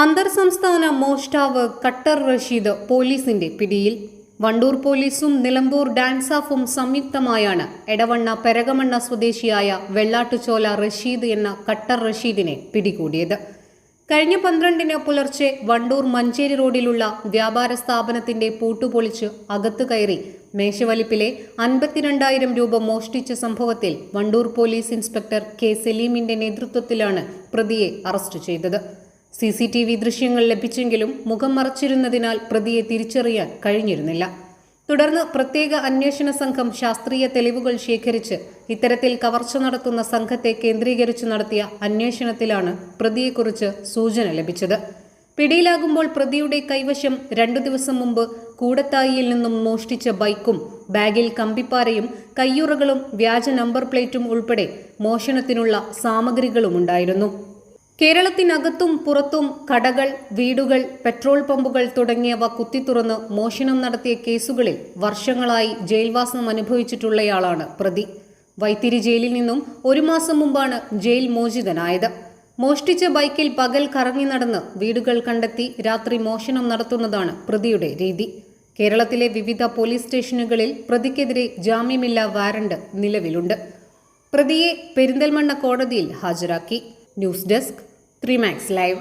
അന്തർ സംസ്ഥാന മോഷ്ടാവ് കട്ടർ റഷീദ് പോലീസിന്റെ പിടിയിൽ. വണ്ടൂർ പോലീസും നിലമ്പൂർ ഡാൻസ് ഓഫും സംയുക്തമായാണ് എടവണ്ണ പെരകമണ്ണ സ്വദേശിയായ വെള്ളാട്ടുചോല റഷീദ് എന്ന കട്ടർ റഷീദിനെ പിടികൂടിയത്. കഴിഞ്ഞ പന്ത്രണ്ടിന് പുലർച്ചെ വണ്ടൂർ മഞ്ചേരി റോഡിലുള്ള വ്യാപാര സ്ഥാപനത്തിന്റെ പൂട്ടുപൊളിച്ച് അകത്തു കയറി മേശവലിപ്പിലെ അൻപത്തിരണ്ടായിരം രൂപ മോഷ്ടിച്ച സംഭവത്തിൽ വണ്ടൂർ പോലീസ് ഇൻസ്പെക്ടർ കെ സലീമിന്റെ നേതൃത്വത്തിലാണ് പ്രതിയെ അറസ്റ്റ് ചെയ്തത്. സി സി ടി വി ദൃശ്യങ്ങൾ ലഭിച്ചെങ്കിലും മുഖം മറച്ചിരുന്നതിനാൽ പ്രതിയെ തിരിച്ചറിയാൻ കഴിഞ്ഞിരുന്നില്ല. തുടർന്ന് പ്രത്യേക അന്വേഷണ സംഘം ശാസ്ത്രീയ തെളിവുകൾ ശേഖരിച്ച് ഇത്തരത്തിൽ കവർച്ച നടത്തുന്ന സംഘത്തെ കേന്ദ്രീകരിച്ച് നടത്തിയ അന്വേഷണത്തിലാണ് പ്രതിയെക്കുറിച്ച് സൂചന ലഭിച്ചത്. പിടിയിലാകുമ്പോൾ പ്രതിയുടെ കൈവശം രണ്ടു ദിവസം മുമ്പ് കൂടത്തായിയിൽ നിന്നും മോഷ്ടിച്ച ബൈക്കും ബാഗിൽ കമ്പിപ്പാരയും കയ്യുറകളും വ്യാജ നമ്പർ പ്ലേറ്റും ഉൾപ്പെടെ മോഷണത്തിനുള്ള സാമഗ്രികളും ഉണ്ടായിരുന്നു കേരളത്തിനകത്തും പുറത്തും കടകൾ വീടുകൾ പെട്രോൾ പമ്പുകൾ തുടങ്ങിയവ കുത്തിത്തുറന്ന് മോഷണം നടത്തിയ കേസുകളിൽ വർഷങ്ങളായി ജയിൽവാസം അനുഭവിച്ചിട്ടുള്ളയാളാണ് പ്രതി. വൈത്തിരി ജയിലിൽ നിന്നും ഒരു മാസം മുമ്പാണ് ജയിൽ മോചിതനായത്. മോഷ്ടിച്ച ബൈക്കിൽ പകൽ കറങ്ങി നടന്ന് വീടുകൾ കണ്ടെത്തി രാത്രി മോഷണം നടത്തുന്നതാണ് പ്രതിയുടെ രീതി. കേരളത്തിലെ വിവിധ പോലീസ് സ്റ്റേഷനുകളിൽ പ്രതിക്കെതിരെ ജാമ്യമില്ലാ വാറണ്ട് നിലവിലുണ്ട്. പ്രതിയെ പെരിന്തൽമണ്ണ കോടതിയിൽ ഹാജരാക്കി. News desk ത്രീമാക്സ് live